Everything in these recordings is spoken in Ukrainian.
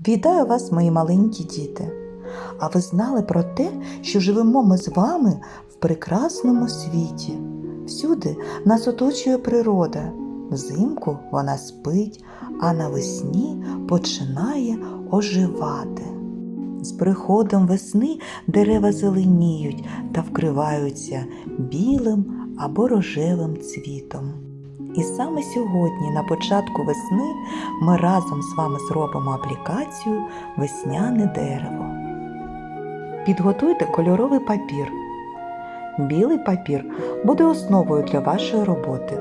Вітаю вас, мої маленькі діти! А ви знали про те, що живемо ми з вами в прекрасному світі. Всюди нас оточує природа. Взимку вона спить, а навесні починає оживати. З приходом весни дерева зеленіють та вкриваються білим або рожевим цвітом. І саме сьогодні, на початку весни, ми разом з вами зробимо аплікацію Весняне дерево. Підготуйте кольоровий папір. Білий папір буде основою для вашої роботи.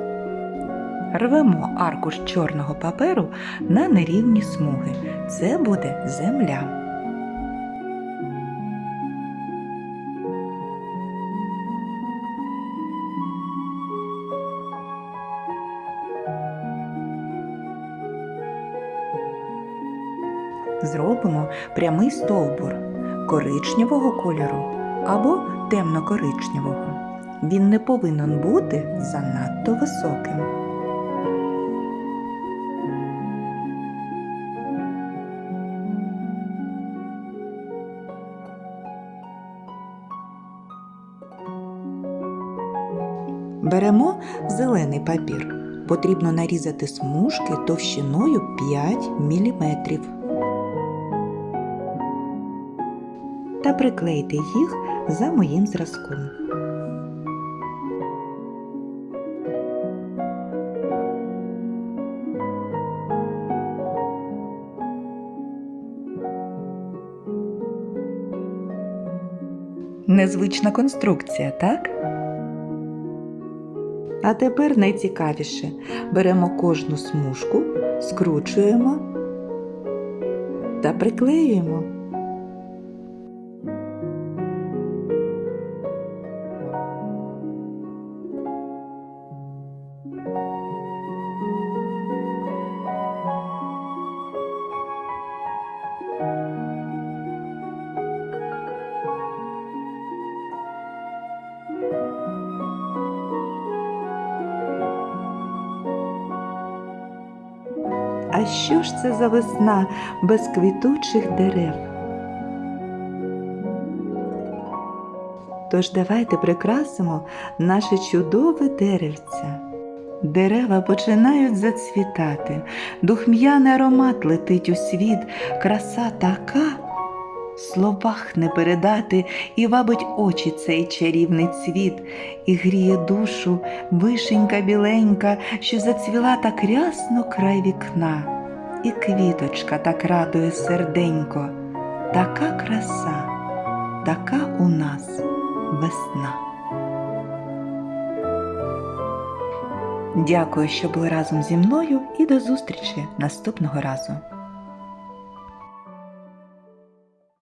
Рвемо аркуш чорного паперу на нерівні смуги. Це буде земля. Зробимо прямий стовбур коричневого кольору або темно-коричневого. Він не повинен бути занадто високим. Беремо зелений папір. Потрібно нарізати смужки товщиною 5 мм. Та приклейте їх за моїм зразком. Незвична конструкція, так? А тепер найцікавіше. Беремо кожну смужку, скручуємо та приклеюємо. А що ж це за весна без квітучих дерев? Тож давайте прикрасимо наше чудове деревце. Дерева починають зацвітати, духм'яний аромат летить у світ, краса така, словах не передати, і вабить очі цей чарівний цвіт, і гріє душу вишенька біленька, що зацвіла так рясно край вікна, і квіточка так радує серденько, така краса, така у нас весна. Дякую, що були разом зі мною, і до зустрічі наступного разу.